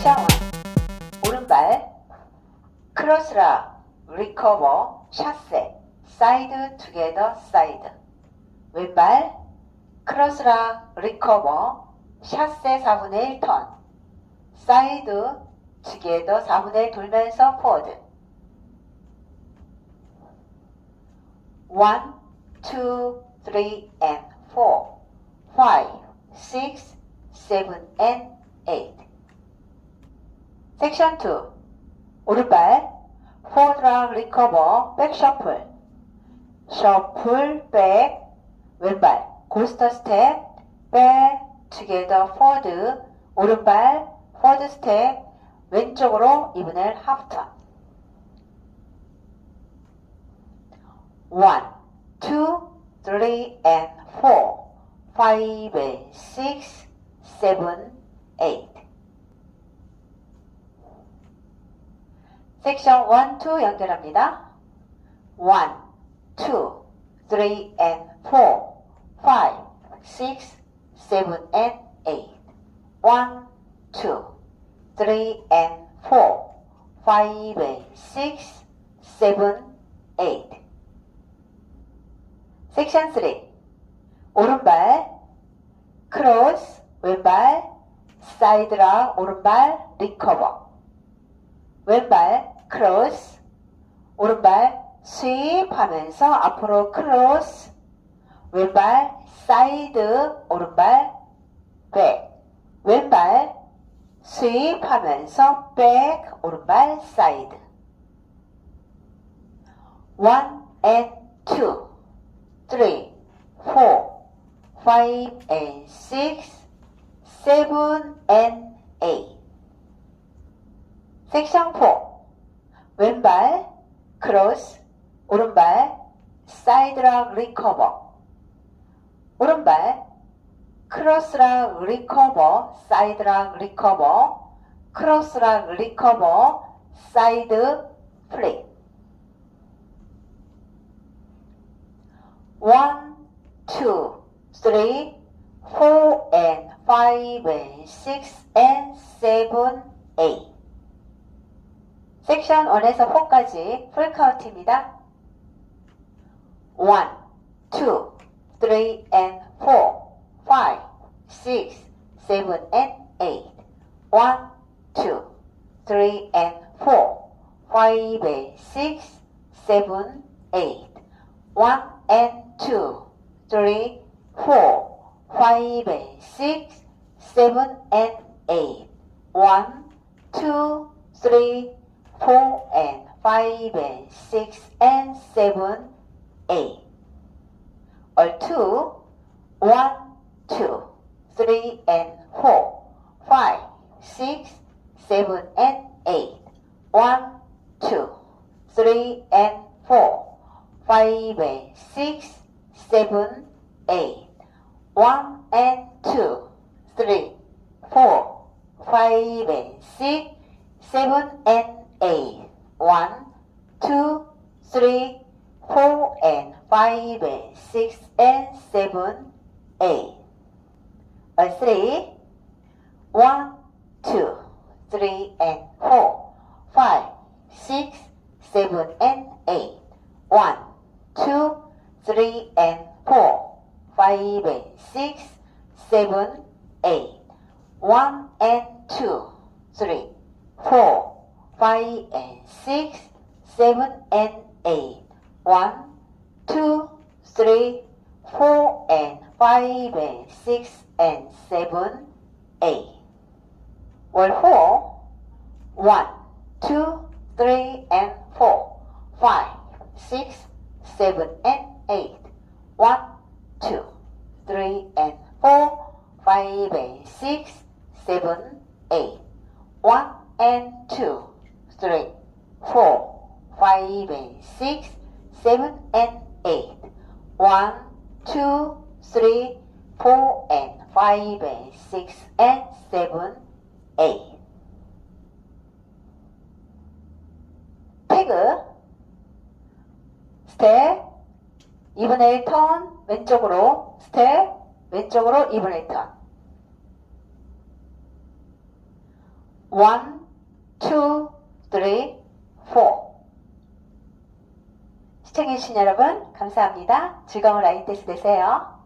1 오른발. 크로스라 리커버 샷세. 사이드 투게더 사이드. 왼발. 크로스라 리커버 샷세 4분의 1턴. 사이드 투게더 4분의 1 돌면서 포워드. 1, 2, 3 and 4 5, 6, 7 and 8 섹션 2 오른발. 포드랑 리커버. 백 셔플. 셔플 백. 왼발. 고스터 스텝. 백. 투게더 포드 오른발. 포드 스텝 왼쪽으로 이분을 하프턴 1, 2, 3 and 4 5 and 6, 7, 8 섹션 1, 2 연결합니다. 1, 2, 3 and 4, 5, 6, 7 and 8 1, 2, 3 and 4, 5 and 6, 7, 8 섹션 3 오른발 크로스 왼발 사이드랑 오른발 리커버. 왼발 크로스. 오른발 스윕하면서 앞으로 크로스. 왼발 사이드 오른발 백. 왼발 스윕하면서 백 오른발 사이드. 1 and 2 3 4 5 and 6 7 and 8 섹션 4 왼발 크로스 오른발 사이드랑 리커버. 오른발 크로스랑 리커버 사이드랑 리커버. 크로스랑 리커버 사이드 플립 1 2 3 4 and 5 and 6 and 7 8 섹션 1에서 4까지 풀 카운트입니다. 1, 2, 3 and 4, 5, 6, 7 and 8 1, 2, 3 and 4, 5 and 6, 7, 8 1 and 2, 3, 4, 5 and 6, 7 and 8 1, 2, 3, 4 and 5 and 6 and 7, 8. Or 2, 1, 2, 3 and 4, 5, 6, 7 and 8. 1, 2, 3 and 4, 5 and 6, 7, 8. 1 and 2, 3, 4, 5 and 6, 7 and eight, one, two, three, four, and five, and six, and seven, eight. A three, one, two, three, and four, five, six, seven, and eight. One, two, three, and four, five, and six, seven, eight. One and two, three, four. 5 and 6, 7 and 8. 1, 2, 3, 4 and 5 and 6 and 7, 8. Well, 4, 1, 2, 3 and 4, 5, 6, 7 and 8. 1, 2, 3 and 4, 5 and 6, 7, 8. 1 and 2, 3, 4, 5 and 6, 7 and 8. 1, 2, 3, 4 and 5 and 6 and 7, 8. 태그 스텝 2분의 1 턴 왼쪽으로 스텝 왼쪽으로 2분의 1턴 one, two, three, four. 시청해주신 여러분, 감사합니다. 즐거운 라인 테스트 되세요.